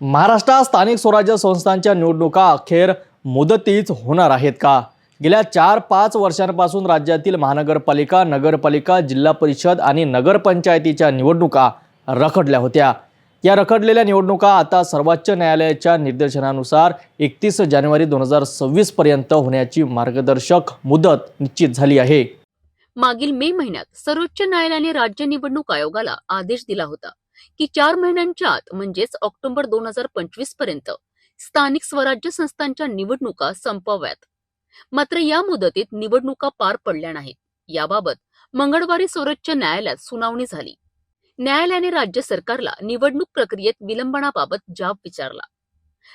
महाराष्ट्रात स्थानिक स्वराज्य संस्थांच्या निवडणुका अखेर मुदतीच होणार आहेत का? गेल्या चार पाच वर्षांपासून राज्यातील महानगरपालिका नगरपालिका जिल्हा परिषद आणि नगरपंचायतीच्या निवडणुका रखडल्या होत्या. या रखडलेल्या निवडणुका आता सर्वोच्च न्यायालयाच्या निर्देशनानुसार एकतीस जानेवारी दोन हजार सव्वीस पर्यंत होण्याची मार्गदर्शक मुदत निश्चित झाली आहे. मागील मे महिन्यात सर्वोच्च न्यायालयाने राज्य निवडणूक आयोगाला आदेश दिला होता. की चार महिन्यांच्या आत म्हणजेच ऑक्टोबर दोन हजार पंचवीसपर्यंत स्थानिक स्वराज्य संस्थांच्या निवडणुका संपवाव्यात. मात्र या मुदतीत निवडणुका पार पडल्या नाहीत. याबाबत मंगळवारी सर्वोच्च न्यायालयात सुनावणी झाली. न्यायालयाने राज्य सरकारला निवडणूक प्रक्रियेत विलंबनाबाबत जाब विचारला.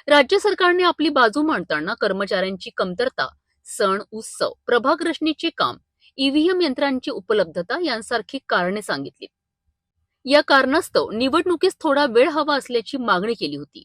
राज्य सरकारने आपली बाजू मांडताना कर्मचाऱ्यांची कमतरता सण उत्सव प्रभाग रचनेचे काम ईव्हीएम यंत्रांची उपलब्धता यांसारखी कारणे सांगितली. या कारणास्तव निवडणुकीस थोडा वेळ हवा असल्याची मागणी केली होती.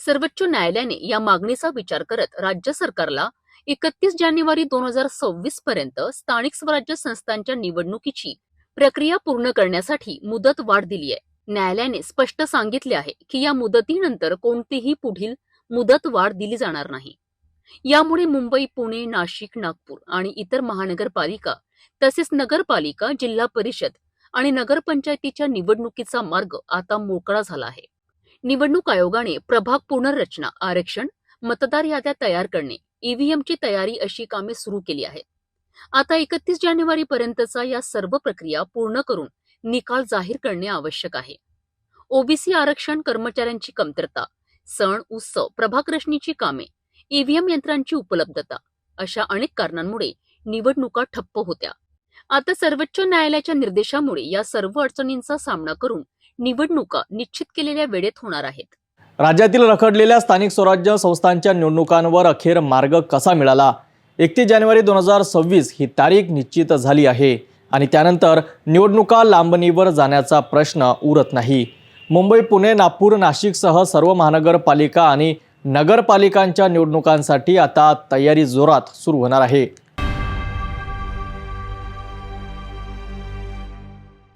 सर्वोच्च न्यायालयाने या मागणीचा विचार करत राज्य सरकारला एकतीस जानेवारी दोन हजार सव्वीस पर्यंत स्थानिक स्वराज्य संस्थांच्या निवडणुकीची प्रक्रिया पूर्ण करण्यासाठी मुदत वाढ दिली आहे. न्यायालयाने स्पष्ट सांगितले आहे की या मुदतीनंतर कोणतीही पुढील मुदत वाढ दिली जाणार नाही. यामुळे मुंबई पुणे नाशिक नागपूर आणि इतर महानगरपालिका तसेच नगरपालिका जिल्हा परिषद आणि नगरपंचायतीच्या निवडणुकीचा मार्ग आता मोकळा झाला आहे. निवडणूक आयोगाने प्रभाग पुनर्रचना आरक्षण मतदार याद्या तयार करणे ईव्हीएमची तयारी अशी कामे सुरू केली आहेत. आता एकतीस जानेवारी पर्यंतचा या सर्व प्रक्रिया पूर्ण करून निकाल जाहीर करणे आवश्यक आहे. ओबीसी आरक्षण कर्मचाऱ्यांची कमतरता सण उत्सव प्रभाग कामे ईव्हीएम यंत्रांची उपलब्धता अशा अनेक कारणांमुळे निवडणुका ठप्प होत्या. आता सर्वोच्च न्यायालयाच्या निर्देशामुळे या सर्व अडचणींचा सामना करून निवडणुका निश्चित केलेल्या वेळेत होणार आहेत. राज्यातील रखडलेल्या स्थानिक स्वराज्य संस्थांच्या निवडणुकांवर अखेर मार्ग कसा मिळाला? एकतीस जानेवारी दोन हजार सव्वीस ही तारीख निश्चित झाली आहे आणि त्यानंतर निवडणुका लांबणीवर जाण्याचा प्रश्न उरत नाही. मुंबई पुणे नागपूर नाशिकसह सर्व महानगरपालिका आणि नगरपालिकांच्या निवडणुकांसाठी आता तयारी जोरात सुरू होणार आहे.